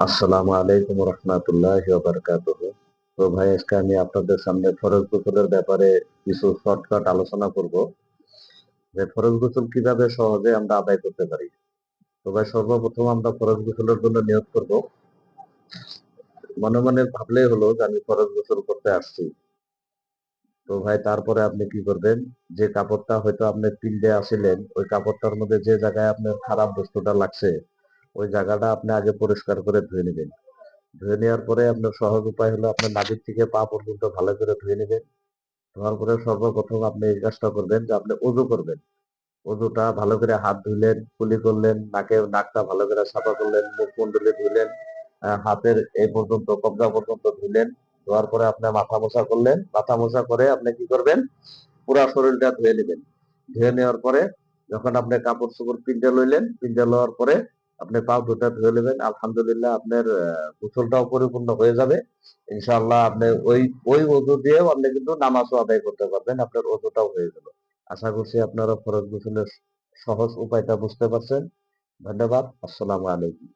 আসসালামু আলাইকুম রহমতুল্লাহ বারকাতুহ। তো ভাই, আজকে আমি আপনাদের সামনে ফরজ গোসলের ব্যাপারে কিছু শর্টকাট আলোচনা করব। যে ফরজ গোসল কীভাবে সহজে আমরা আদায় করতে পারি? তো ভাই, সর্বপ্রথম আমরা ফরজ গোসলের জন্য নিয়োগ করব। মনে মনে ভাবলেই হলো যে আমি ফরজ গোসল করতে আসছি। তো ভাই, তারপরে আপনি কি করবেন? যে কাপড়টা হয়তো আপনি পিন্ডে আসিলেন, ওই কাপড়টার মধ্যে যে জায়গায় আপনার খারাপ বস্তুটা লাগছে ওই জায়গাটা আপনি আগে পরিষ্কার করে ধুয়ে নেবেন। ধুয়ে নেওয়ার পরে আপনার সহজ উপায় হলো আপনার নাভির থেকে পা পর্যন্ত ভালো করে ধুয়ে নেবেন। ধোয়ার পরে সর্বপ্রথম আপনি এই কাজটা করবেন যে আপনি উজু করবেন। উজুটা ভালো করে হাত ধুইলেন কুলি করলেন নাকে নাকটা ভালো করে সাফা করলেন মুখ কুণ্ডলি ধুইলেন আহ, হাতের এই পর্যন্ত কবজা পর্যন্ত ধুইলেন ধোয়ার পরে আপনি মাথা মোছা করলেন। মাথা মোছা করে আপনি কি করবেন? পুরা শরীরটা ধুয়ে নেবেন। ধুয়ে নেওয়ার পরে যখন আপনি কাপড় চোপড় পিন্ডে লইলেন পিন্ডে লওয়ার পরে আপনি পাও দুটা ধুয়ে নেবেন আলহামদুলিল্লাহ আপনার গোসলটাও পরিপূর্ণ হয়ে যাবে। ইনশাআল্লাহ আপনি ওই ওই ওজু দিয়েও আপনি কিন্তু নামাজও আদায় করতে পারবেন, আপনার ওজুটাও হয়ে গেল আশা করছি আপনারা ফরজ গোসলের সহজ উপায়টা বুঝতে পারছেন। ধন্যবাদ, আসসালামু আলাইকুম।